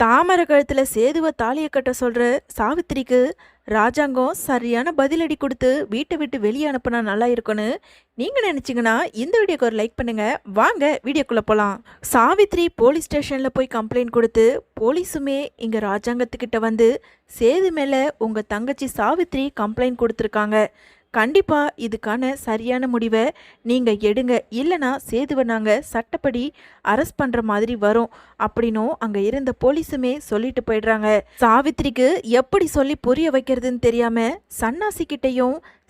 தாமரை கழுத்தில் சேதுவை தாலியை கட்ட சொல்கிற சாவித்திரிக்கு ராஜாங்கம் சரியான பதிலடி கொடுத்து வீட்டை விட்டு வெளியே அனுப்புனா நல்லா இருக்கும்னு நீங்கள் நினச்சிங்கன்னா இந்த வீடியோக்கு ஒரு லைக் பண்ணுங்கள் வாங்க வீடியோக்குள்ளே போகலாம் சாவித்ரி போலீஸ் ஸ்டேஷனில் போய் கம்ப்ளைண்ட் கொடுத்து போலீஸுமே இங்கே ராஜாங்கத்துக்கிட்ட வந்து சேது மேலே உங்கள் தங்கச்சி சாவித்ரி கம்ப்ளைண்ட் கொடுத்துருக்காங்க. கண்டிப்பாக இதுக்கான சரியான முடிவை நீங்கள் எடுங்க. இல்லைனா சேதுவை நாங்கள் சட்டப்படி அரெஸ்ட் பண்ணுற மாதிரி வரும் அப்படின்னும் அங்கே இருந்த போலீஸுமே சொல்லிட்டு போயிடுறாங்க. சாவித்திரிக்கு எப்படி சொல்லி புரிய வைக்கிறதுன்னு தெரியாமல் சன்னாசி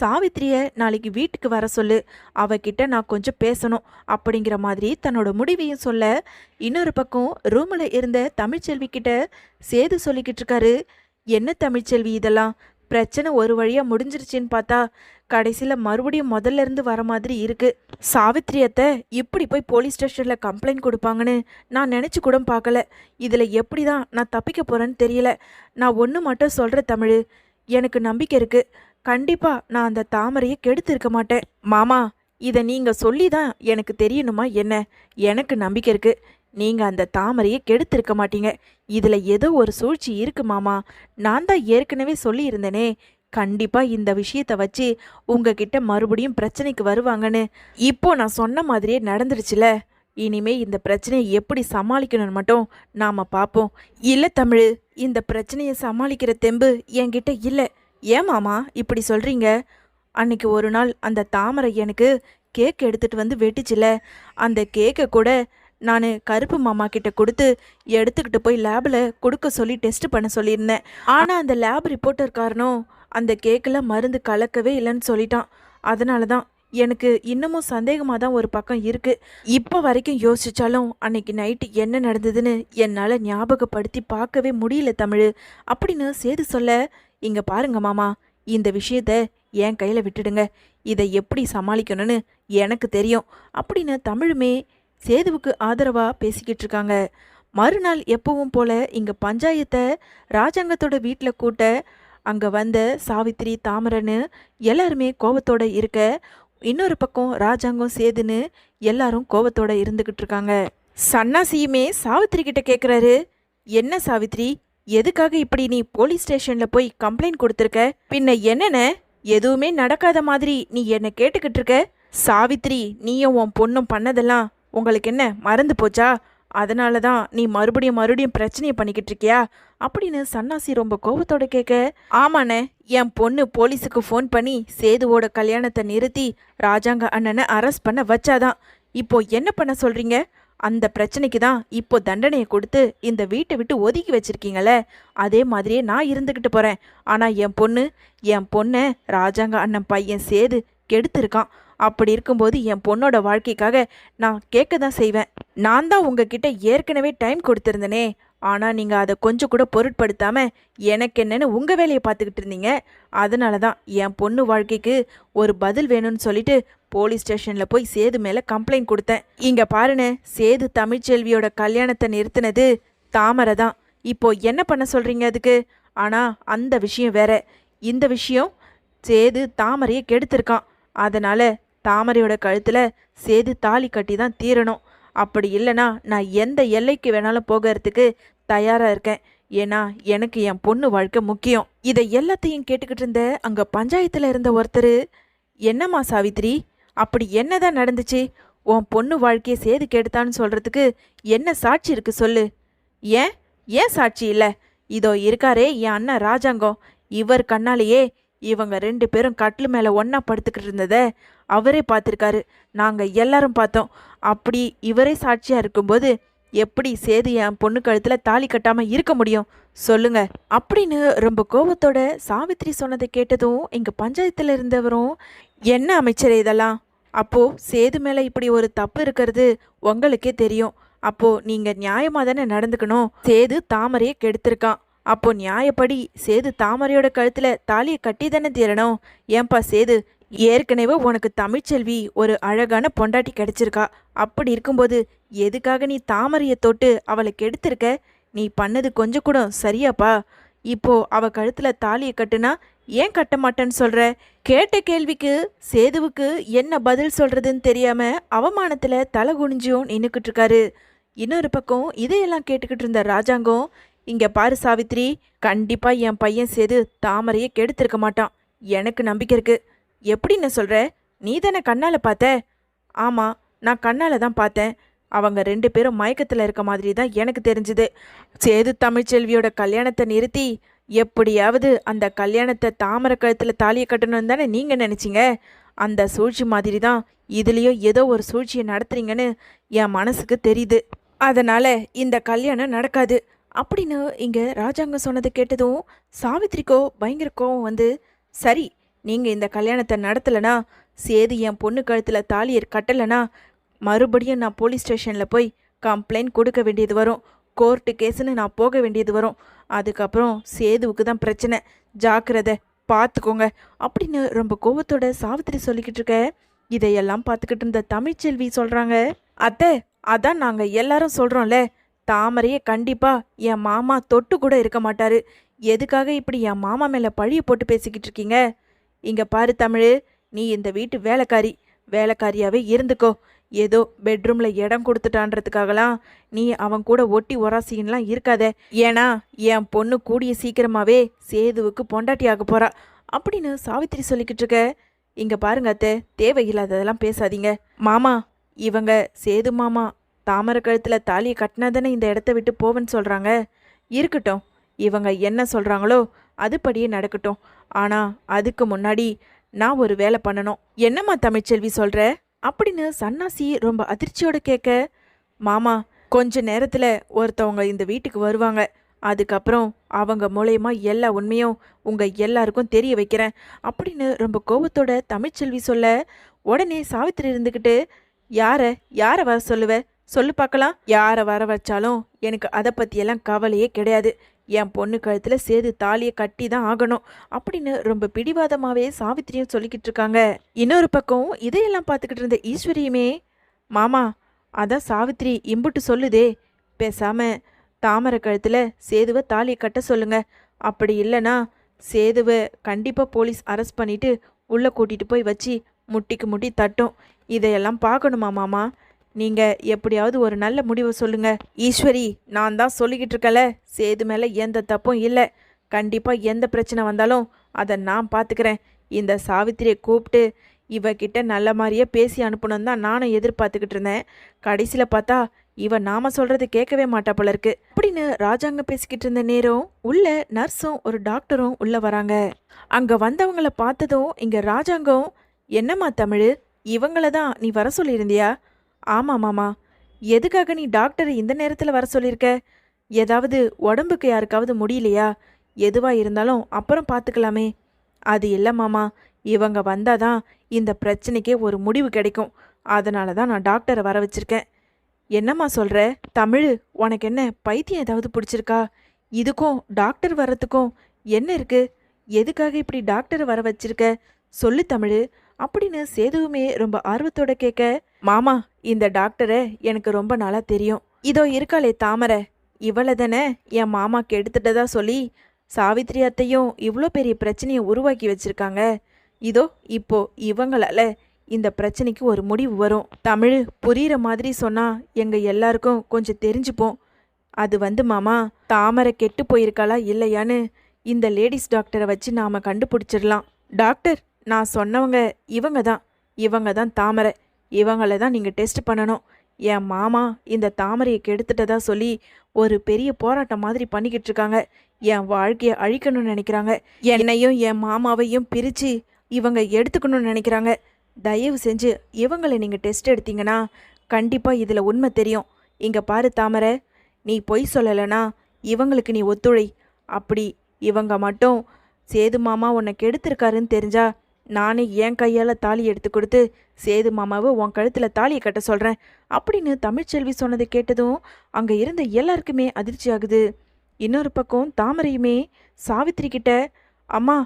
சாவித்திரியை நாளைக்கு வீட்டுக்கு வர சொல்லு. அவகிட்ட நான் கொஞ்சம் பேசணும். அப்படிங்கிற மாதிரி தன்னோட முடிவையும் சொல்ல இன்னொரு பக்கம் ரூமில் இருந்த தமிழ்ச்செல்வி கிட்ட சேது சொல்லிக்கிட்டு இருக்காரு. என்ன தமிழ்ச்செல்வி இதெல்லாம்? பிரச்சனை ஒரு வழியாக முடிஞ்சிருச்சின்னு பார்த்தா கடைசியில் மறுபடியும் முதல்ல இருந்து வர மாதிரி இருக்கு. சாவித்ரியத்தை இப்படி போய் போலீஸ் ஸ்டேஷனில் கம்ப்ளைண்ட் கொடுப்பாங்கன்னு நான் நினச்சி கூட பார்க்கல. இதில் எப்படி தான் நான் தப்பிக்க போகிறேன்னு தெரியல. நான் ஒன்று மட்டும் சொல்கிற தமிழ். எனக்கு நம்பிக்கை இருக்குது கண்டிப்பாக நான் அந்த தாமரையை கெடுத்து இருக்க மாட்டேன். மாமா இதை நீங்கள் சொல்லி தான் எனக்கு தெரியணுமா என்ன? எனக்கு நம்பிக்கை இருக்குது நீங்க அந்த தாமரையை கெடுத்திருக்க மாட்டீங்க. இதுல ஏதோ ஒரு சூழ்ச்சி இருக்கு மாமா. நான் தான் ஏற்கனவே சொல்லியிருந்தேனே. கண்டிப்பாக கண்டிப்பா இந்த விஷயத்த வச்சு உங்ககிட்ட மறுபடியும் பிரச்சனைக்கு வருவாங்கன்னு. இப்போ நான் சொன்ன மாதிரியே நடந்துருச்சுல. இனிமே இந்த பிரச்சனையை எப்படி சமாளிக்கணும்னு மட்டும் நாம பார்ப்போம் இல்ல தமிழ் இந்த பிரச்சனையை சமாளிக்கிற தெம்பு என்கிட்ட இல்ல. ஏன் மாமா இப்படி சொல்றீங்க? அன்னைக்கு ஒரு நாள் அந்த தாமரை எனக்கு கேக் எடுத்துட்டு வந்து வெட்டிச்சில. அந்த கேக்கை கூட நான் கருப்பு மாமா கிட்ட கொடுத்து எடுத்துக்கிட்டு போய் லேபில் கொடுக்க சொல்லி டெஸ்ட் பண்ண சொல்லியிருந்தேன். ஆனால் அந்த லேப் ரிப்போர்ட்டர் காரணம் அந்த கேக்கில் மருந்து கலக்கவே இல்லைன்னு சொல்லிட்டான். அதனால தான் எனக்கு இன்னமும் சந்தேகமாக தான் ஒரு பக்கம் இருக்குது இப்போ வரைக்கும் யோசித்தாலும் அன்னைக்கு நைட்டு என்ன நடந்ததுன்னு என்னால் ஞாபகப்படுத்தி பார்க்கவே முடியல தமிழ். அப்படின்னு சேது சொல்ல இங்கே பாருங்க மாமா இந்த விஷயத்த என் கையில் விட்டுடுங்க. இதை எப்படி சமாளிக்கணும்னு எனக்கு தெரியும். அப்படின்னு தமிழுமே சேதுவுக்கு ஆதரவாக பேசிக்கிட்டு இருக்காங்க மறுநாள் எப்பவும் போல இங்கே பஞ்சாயத்தை ராஜாங்கத்தோட வீட்டில் கூட்ட அங்கே வந்த சாவித்திரி தாமரன்னு எல்லாருமே கோவத்தோட இருக்க இன்னொரு பக்கம் ராஜாங்கம் சேதுன்னு எல்லாரும் கோவத்தோட இருந்துக்கிட்டு இருக்காங்க சன்னாசியுமே சாவித்திரி கிட்ட கேட்குறாரு என்ன சாவித்திரி எதுக்காக இப்படி நீ போலீஸ் ஸ்டேஷனில் போய் கம்ப்ளைண்ட் கொடுத்துருக்க? பின்ன என்னென்ன? எதுவுமே நடக்காத மாதிரி நீ என்னை கேட்டுக்கிட்டு இருக்க சாவித்திரி நீயும் உன் பொண்ணும் பண்ணதெல்லாம் உங்களுக்கு என்ன மறந்து போச்சா? அதனால தான் நீ மறுபடியும் மறுபடியும் பிரச்சனையை பண்ணிக்கிட்டு இருக்கியா? அப்படின்னு சன்னாசி ரொம்ப கோபத்தோட கேட்க ஆமாண்ணே என் பொண்ணு போலீஸுக்கு ஃபோன் பண்ணி சேதுவோட கல்யாணத்தை நிறுத்தி ராஜாங்க அண்ணனை அரெஸ்ட் பண்ண வச்சாதான். இப்போ என்ன பண்ண சொல்றீங்க? அந்த பிரச்சனைக்கு தான் இப்போ தண்டனையை கொடுத்து இந்த வீட்டை விட்டு ஒதுக்கி வச்சிருக்கீங்களே. அதே மாதிரியே நான் இருந்துக்கிட்டு போறேன். ஆனா என் பொண்ணு என் பொண்ணை ராஜாங்க அண்ணன் பையன் சேது கெடுத்திருக்கான். அப்படி இருக்கும்போது என் பொண்ணோட வாழ்க்கைக்காக நான் கேட்க தான் செய்வேன். நான் தான் உங்ககிட்ட ஏற்கனவே டைம் கொடுத்துருந்தனே. ஆனால் நீங்கள் அதை கொஞ்சம் கூட பொருட்படுத்தாமல் எனக்கு என்னன்னு உங்கள் வேலையை பார்த்துக்கிட்டு இருந்தீங்க. அதனால தான் என் பொண்ணு வாழ்க்கைக்கு ஒரு பதில் வேணும்னு சொல்லிட்டு போலீஸ் ஸ்டேஷனில் போய் சேது மேலே கம்ப்ளைண்ட் கொடுத்தேன். இங்கே பாருன்னு சேது தமிழ்ச்செல்வியோட கல்யாணத்தை நிறுத்தினது தாமரை தான். இப்போ என்ன பண்ண சொல்கிறீங்க அதுக்கு? ஆனால் அந்த விஷயம் வேற. இந்த விஷயம் சேது தாமரையை கெடுத்திருக்கான். அதனால் தாமரையோட கழுத்தில் சேது தாலி கட்டி தான் தீரணும். அப்படி இல்லைனா நான் எந்த எல்லைக்கு வேணாலும் போகிறதுக்கு தயாராக இருக்கேன். ஏன்னா எனக்கு என் பொண்ணு வாழ்க்கை முக்கியம். இதை எல்லாத்தையும் கேட்டுக்கிட்டு இருந்த அங்கே பஞ்சாயத்தில் இருந்த ஒருத்தர் என்னம்மா சாவித்ரி அப்படி என்னதான் நடந்துச்சு? உன் பொண்ணு வாழ்க்கையை சேது கெடுத்தான்னு சொல்கிறதுக்கு என்ன சாட்சி இருக்கு சொல்லு? ஏன்? ஏன் சாட்சி இல்லை? இதோ இருக்காரே என் அண்ணன் ராஜாங்கம். இவர் கண்ணாலேயே இவங்க ரெண்டு பேரும் கட்டில் மேலே ஒன்றா படுத்துக்கிட்டு இருந்ததை அவரே பார்த்துருக்காரு. நாங்கள் எல்லாரும் பார்த்தோம். அப்படி இவரே சாட்சியாக இருக்கும்போது எப்படி சேது என் பொண்ணு கழுத்தில் தாலி கட்டாமல் இருக்க முடியும்? சொல்லுங்க. அப்படின்னு ரொம்ப கோபத்தோட சாவித்ரி சொன்னதை கேட்டதும் எங்கள் பஞ்சாயத்தில் இருந்தவரும் என்ன அமைச்சர் இதெல்லாம்? அப்போது சேது மேலே இப்படி ஒரு தப்பு இருக்கிறது உங்களுக்கே தெரியும். அப்போது நீங்கள் நியாயமாக தானே நடந்துக்கணும்? சேது தாமரையை கெடுத்திருக்கான். அப்போ நியாயப்படி சேது தாமரையோட கழுத்தில் தாலியை கட்டி தானே தீரணும் ஏன்பா சேது ஏற்கனவே உனக்கு தமிழ்ச்செல்வி ஒரு அழகான பொண்டாட்டி கிடைச்சிருக்கா. அப்படி இருக்கும்போது எதுக்காக நீ தாமரையை தொட்டு அவளை கெடுத்திருக்க? நீ பண்ணது கொஞ்சம் கூட சரியாப்பா. இப்போ அவ கழுத்துல தாலியை கட்டுனா ஏன் கட்ட மாட்டேன்னு சொல்ற? கேட்ட கேள்விக்கு சேதுவுக்கு என்ன பதில் சொல்றதுன்னு தெரியாம அவமானத்துல தலை குனிஞ்சும் நின்னுக்கிட்டு இருக்காரு இன்னொரு பக்கம் இதையெல்லாம் கேட்டுக்கிட்டு இருந்த ராஜாங்கம் இங்க பாரு சாவித்ரி கண்டிப்பா என் பையன் சேது தாமரையை கெடுத்திருக்க மாட்டான். எனக்கு நம்பிக்கை இருக்குது எப்படின்னு சொல்கிற நீ தானே கண்ணால் பார்த்த? ஆமாம் நான் கண்ணால் தான் பார்த்தேன். அவங்க ரெண்டு பேரும் மயக்கத்தில் இருக்க மாதிரி தான் எனக்கு தெரிஞ்சுது. சேது தமிழ்ச்செல்வியோட கல்யாணத்தை நிறுத்தி எப்படியாவது அந்த கல்யாணத்தை தாமரை கழுத்தில் தாலியை கட்டணும்னு தானே நீங்கள் நினச்சிங்க? அந்த சூழ்ச்சி மாதிரி தான் இதுலேயோ ஏதோ ஒரு சூழ்ச்சியை நடத்துறீங்கன்னு என் மனசுக்கு தெரியுது. அதனால் இந்த கல்யாணம் நடக்காது. அப்படின்னு இங்கே ராஜாங்கம் சொன்னதை கேட்டதும் சாவித்ரிக்கோ பயங்கர கோவம் வந்து சரி நீங்கள் இந்த கல்யாணத்தை நடத்தலைனா சேது என் பொண்ணு கழுத்தில் தாலியை கட்டலைனா மறுபடியும் நான் போலீஸ் ஸ்டேஷனில் போய் கம்ப்ளைண்ட் கொடுக்க வேண்டியது வரும். கோர்ட்டு கேஸுன்னு நான் போக வேண்டியது வரும். அதுக்கப்புறம் சேதுவுக்கு தான் பிரச்சனை. ஜாக்கிரதை பார்த்துக்கோங்க அப்படின்னு ரொம்ப கோவத்தோட சாவித்திரி சொல்லிக்கிட்டு இருக்க. இதையெல்லாம் பார்த்துக்கிட்டு இருந்த தமிழ்ச்செல்வி சொல்கிறாங்க அத்தை அதான் நாங்கள் எல்லாரும் சொல்கிறோம்ல தாமரையே கண்டிப்பாக என் மாமா தொட்டு கூட இருக்க மாட்டாரு. எதுக்காக இப்படி என் மாமா மேலே பழிய போட்டு பேசிக்கிட்டு இருக்கீங்க? இங்க பாரு தமிழ் நீ இந்த வீட்டு வேலைக்காரி வேலைக்காரியாவே இருந்துக்கோ. ஏதோ பெட்ரூம்ல இடம் கொடுத்துட்டான்றதுக்காகலாம் நீ அவன் கூட ஒட்டி ஒராசின்லாம் இருக்காத. ஏன்னா என் பொண்ணு கூடிய சீக்கிரமாவே சேதுவுக்கு பொண்டாட்டி ஆக போறா. அப்படின்னு சாவித்திரி சொல்லிக்கிட்டு இருக்க. இங்க பாருங்க அத்தை தேவையில்லாததெல்லாம் பேசாதீங்க. மாமா இவங்க சேது மாமா தாமரை கழுத்துல தாலியை கட்டினா தானே இந்த இடத்த விட்டு போவேன்னு சொல்றாங்க. இருக்கட்டும் இவங்க என்ன சொல்றாங்களோ அதுபடியே நடக்கட்டும். ஆனா அதுக்கு முன்னாடி நான் ஒரு வேலை பண்ணணும். என்னம்மா தமிழ்ச்செல்வி சொல்ற? அப்படின்னு சன்னாசி ரொம்ப அதிர்ச்சியோட கேட்க மாமா கொஞ்ச நேரத்துல ஒருத்தவங்க இந்த வீட்டுக்கு வருவாங்க. அதுக்கப்புறம் அவங்க மூலயமா எல்லா உண்மையும் உங்க எல்லாருக்கும் தெரிய வைக்கிறேன். அப்படின்னு ரொம்ப கோபத்தோட தமிழ்ச்செல்வி சொல்ல உடனே சாவித்திரி இருந்துக்கிட்டு யார யாரை வர சொல்லுவ? சொல்லு பார்க்கலாம். யாரை வர வச்சாலும் எனக்கு அதை பற்றியெல்லாம் கவலையே கிடையாது. என் பொண்ணு கழுத்தில் சேது தாலியை கட்டி தான் ஆகணும் அப்படின்னு ரொம்ப பிடிவாதமாகவே சாவித்திரியும் சொல்லிக்கிட்டு இருக்காங்க. இன்னொரு பக்கம் இதையெல்லாம் பார்த்துக்கிட்டு இருந்த ஈஸ்வரியுமே மாமா அதான் சாவித்திரி இம்புட்டு சொல்லுதே. பேசாம தாமரை கழுத்தில் சேதுவை தாலியை கட்ட சொல்லுங்க. அப்படி இல்லைன்னா சேதுவை கண்டிப்பாக போலீஸ் அரெஸ்ட் பண்ணிவிட்டு உள்ளே கூட்டிகிட்டு போய் வச்சு முட்டிக்கு முட்டி தட்டும். இதையெல்லாம் பார்க்கணுமா மாமா? நீங்கள் எப்படியாவது ஒரு நல்ல முடிவை சொல்லுங்கள் ஈஸ்வரி நான் தான் சொல்லிக்கிட்டு இருக்கல சேது மேலே எந்த தப்பும் இல்லை. கண்டிப்பாக எந்த பிரச்சனை வந்தாலும் அதை நான் பார்த்துக்கிறேன் இந்த சாவித்திரியை கூப்பிட்டு இவகிட்ட நல்ல மாதிரியே பேசி அனுப்பணும் தான் நானும் எதிர்பார்த்துக்கிட்டு இருந்தேன். கடைசியில் பார்த்தா இவன் நாம சொல்றது கேட்கவே மாட்டா போல இருக்கு. அப்படின்னு ராஜாங்க பேசிக்கிட்டு இருந்த நேரம் உள்ள நர்ஸும் ஒரு டாக்டரும் உள்ள வராங்க. அங்க வந்தவங்கள பார்த்ததும் இங்க ராஜாங்கம் என்னம்மா தமிழ் இவங்கள தான் நீ வர சொல்லியிருந்தியா? ஆமாம் மாமா. எதுக்காக நீ டாக்டரை இந்த நேரத்தில் வர சொல்லியிருக்க ஏதாவது உடம்புக்கு யாருக்காவது முடியலையா? எதுவாக இருந்தாலும் அப்புறம் பார்த்துக்கலாமே அது இல்லை மாமா. இவங்க வந்தாதான் இந்த பிரச்சனைக்கே ஒரு முடிவு கிடைக்கும். அதனால தான் நான் டாக்டரை வர வச்சுருக்கேன். என்னம்மா சொல்கிற தமிழ் உனக்கு என்ன பைத்தியம் ஏதாவது பிடிச்சிருக்கா? இதுக்கும் டாக்டர் வர்றதுக்கும் என்ன இருக்குது எதுக்காக இப்படி டாக்டரை வர வச்சிருக்க? சொல்லு தமிழ். அப்படின்னு சேதுவுமே ரொம்ப ஆர்வத்தோட கேட்க மாமா இந்த டாக்டரை எனக்கு ரொம்ப நாளாக தெரியும். இதோ இருக்காளே தாமரை. இவளை தானே என் மாமாக்கு எடுத்துட்டதா சொல்லி சாவித்ரி அத்தையும் இவ்வளோ பெரிய பிரச்சனையை உருவாக்கி வச்சிருக்காங்க. இதோ இப்போ இவங்களால இந்த பிரச்சனைக்கு ஒரு முடிவு வரும். தமிழ் புரியுற மாதிரி சொன்னா எங்க எல்லாருக்கும் கொஞ்சம் தெரிஞ்சுப்போம். அது வந்து மாமா தாமரை கெட்டு போயிருக்காளா இல்லையான்னு இந்த லேடிஸ் டாக்டரை வச்சு நாம கண்டுபிடிச்சிடலாம். டாக்டர் நான் சொன்னவங்க இவங்க தான். இவங்க தான் தாமரை. இவங்கள தான் நீங்கள் டெஸ்ட் பண்ணணும். என் மாமா இந்த தாமரையை கெடுத்துட்டதா சொல்லி ஒரு பெரிய போராட்டம் மாதிரி பண்ணிக்கிட்டு இருக்காங்க. என் வாழ்க்கையை அழிக்கணும்னு நினைக்கிறாங்க. என்னையும் என் மாமாவையும் பிரித்து இவங்க எடுத்துக்கணும்னு நினைக்கிறாங்க. தயவு செஞ்சு இவங்களை நீங்கள் டெஸ்ட் எடுத்தீங்கன்னா கண்டிப்பாக இதில் உண்மை தெரியும். இங்கே பாரு தாமரை நீ பொய் சொல்லலைனா இவங்களுக்கு நீ ஒத்துழை. அப்படி இவங்க மட்டும் சேது மாமா உன்னை கெடுத்திருக்காருன்னு தெரிஞ்சா நானே என் கையால் தாலி எடுத்து கொடுத்து சேது மாமாவை உன் கழுத்தில் தாலியை கட்ட சொல்கிறேன் அப்படின்னு தமிழ்ச்செல்வி சொன்னதை கேட்டதும் அங்கே இருந்த எல்லாருக்குமே அதிர்ச்சி ஆகுது இன்னொரு பக்கம் தாமரையுமே சாவித்திரி கிட்ட அம்மா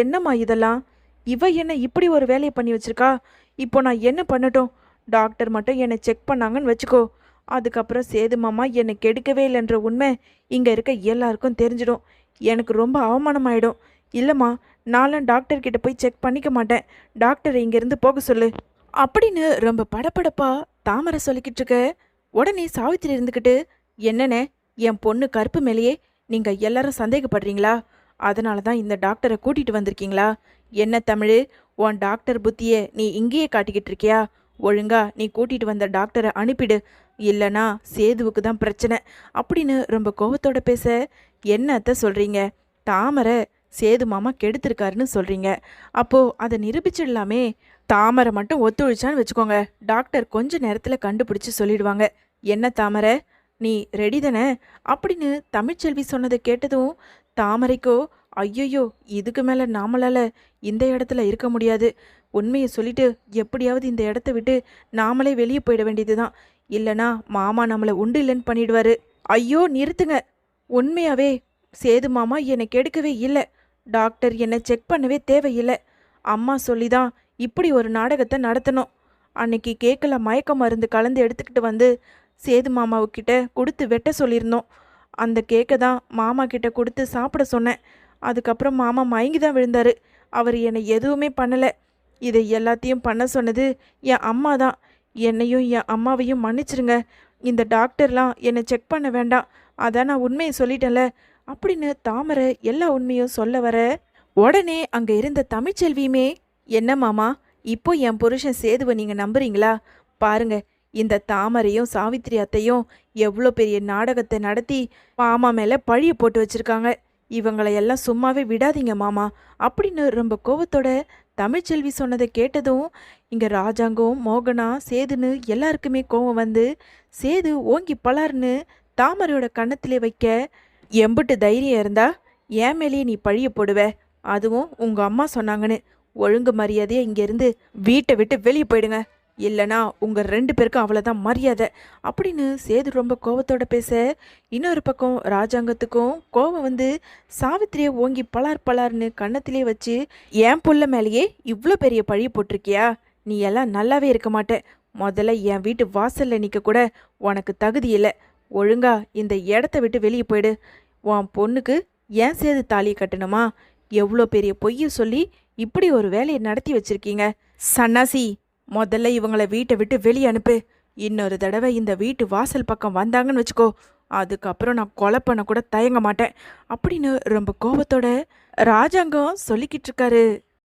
என்னம்மா இதெல்லாம்? இவ என்ன இப்படி ஒரு வேலையை பண்ணி வச்சிருக்கா? இப்போ நான் என்ன பண்ணட்டும்? டாக்டர் மட்டும் என்னை செக் பண்ணாங்கன்னு வச்சுக்கோ. அதுக்கப்புறம் சேது மாமா என்னை கெடுக்கவே இல்லைன்ற உண்மை இங்கே இருக்க எல்லாருக்கும் தெரிஞ்சிடும். எனக்கு ரொம்ப அவமானமாயிடும். இல்லைம்மா நானும் டாக்டர்கிட்ட போய் செக் பண்ணிக்க மாட்டேன். டாக்டர் இங்கேருந்து போக சொல்லு. அப்படின்னு ரொம்ப படபடப்பா தாமரை சொல்லிக்கிட்டு இருக்க. உடனே சாவித்திரி இருந்துக்கிட்டு என்னென்ன என் பொண்ணு கருப்பு மேலேயே நீங்கள் எல்லாரும் சந்தேகப்படுறீங்களா? அதனால தான் இந்த டாக்டரை கூட்டிகிட்டு வந்திருக்கீங்களா? என்ன தமிழ் உன் டாக்டர் புத்தியை நீ இங்கேயே காட்டிக்கிட்டு இருக்கியா? ஒழுங்கா நீ கூட்டிகிட்டு வந்த டாக்டரை அனுப்பிடு. இல்லைனா சேதுவுக்கு தான் பிரச்சனை. அப்படின்னு ரொம்ப கோபத்தோட பேச என்னத்த சொல்கிறீங்க தாமரை சேது மாமா கெடுத்திருக்காருன்னு சொல்கிறீங்க அப்போது அதை நிரூபிச்சிடலாமே. தாமரை மட்டும் ஒத்துழைச்சான்னு வச்சுக்கோங்க. டாக்டர் கொஞ்ச நேரத்தில் கண்டுபிடிச்சி சொல்லிடுவாங்க. என்ன தாமரை? நீ ரெடி தானே? அப்படின்னு தமிழ்ச்செல்வி சொன்னதை கேட்டதும் தாமரைக்கோ ஐயையோ இதுக்கு மேலே நாமளால் இந்த இடத்துல இருக்க முடியாது. உண்மையை சொல்லிட்டு எப்படியாவது இந்த இடத்த விட்டு நாமளே வெளியே போயிட வேண்டியது தான் இல்லைனா மாமா நம்மளை உண்டு இல்லைன்னு பண்ணிடுவாரு. ஐயோ நிறுத்துங்க. உண்மையாவே சேது மாமா என்னை கெடுக்கவே இல்லை. டாக்டர் என்னை செக் பண்ணவே தேவையில்லை. அம்மா சொல்லி தான் இப்படி ஒரு நாடகத்தை நடத்தணும். அன்னைக்கு கேக்கில் மயக்க மருந்து கலந்து எடுத்துக்கிட்டு வந்து சேது மாமாவுக்கிட்ட கொடுத்து வெட்ட சொல்லியிருந்தோம். அந்த கேக்கை தான் மாமா கிட்ட கொடுத்து சாப்பிட சொன்னேன். அதுக்கப்புறம் மாமா மயங்கி தான் விழுந்தாரு. அவர் என்னை எதுவுமே பண்ணலை. இதை எல்லாத்தையும் பண்ண சொன்னது என் அம்மா தான். என்னையும் என் அம்மாவையும் மன்னிச்சிருங்க. இந்த டாக்டர்லாம் என்னை செக் பண்ண வேண்டாம். அதான் நான் உண்மையை சொல்லிட்டேன்ல. அப்படின்னு தாமரை எல்லா உண்மையும் சொல்ல வர உடனே அங்கே இருந்த தமிழ்ச்செல்வியுமே என்ன மாமா இப்போ என் புருஷன் சேதுவை நீங்கள் நம்புறீங்களா? பாருங்க இந்த தாமரையும் சாவித்திரி அத்தையும் எவ்வளோ பெரிய நாடகத்தை நடத்தி மாமா மேலே பழிய போட்டு வச்சுருக்காங்க. இவங்களை எல்லாம் சும்மாவே விடாதீங்க மாமா அப்படின்னு ரொம்ப கோவத்தோட தமிழ்ச்செல்வி சொன்னதை கேட்டதும் இங்கே ராஜாங்கம் மோகனா சேதுன்னு எல்லாருக்குமே கோவம் வந்து சேது ஓங்கி பலார்னு தாமரையோட கன்னத்திலே வைக்க எம்புட்டு தைரியம் இருந்தா என் மேலேயே நீ பழிய போடுவ. அதுவும் உங்க அம்மா சொன்னாங்கன்னு. ஒழுங்கு மரியாதையை இங்கேருந்து வீட்டை விட்டு வெளியே போயிடுங்க. இல்லைனா உங்கள் ரெண்டு பேருக்கும் அவ்வளோதான் மரியாதை. அப்படின்னு சேது ரொம்ப கோபத்தோட பேச இன்னொரு பக்கம் ராஜாங்கத்துக்கும் கோவம் வந்து சாவித்திரியை ஓங்கி பலார் பலார்னு கன்னத்திலே வச்சு என் புள்ள மேலேயே இவ்வளோ பெரிய பழி போட்டிருக்கியா? நீ எல்லாம் நல்லாவே இருக்க மாட்ட. முதல்ல என் வீட்டு வாசலில் நிற்க கூட உனக்கு தகுதி இல்லை. ஒழுங்கா இந்த இடத்த விட்டு வெளியே போயிடு. உன் பொண்ணுக்கு ஏன் சேது தாலியை கட்டணுமா? எவ்வளோ பெரிய பொய்யை சொல்லி இப்படி ஒரு வேலையை நடத்தி வச்சிருக்கீங்க. சன்னாசி முதல்ல இவங்களை வீட்டை விட்டு வெளியே அனுப்பு. இன்னொரு தடவை இந்த வீட்டு வாசல் பக்கம் வந்தாங்கன்னு வச்சுக்கோ. அதுக்கப்புறம் நான் கொலை பண்ண கூட தயங்க மாட்டேன். அப்படின்னு ரொம்ப கோபத்தோட ராஜாங்கம் சொல்லிக்கிட்டு இருக்காரு.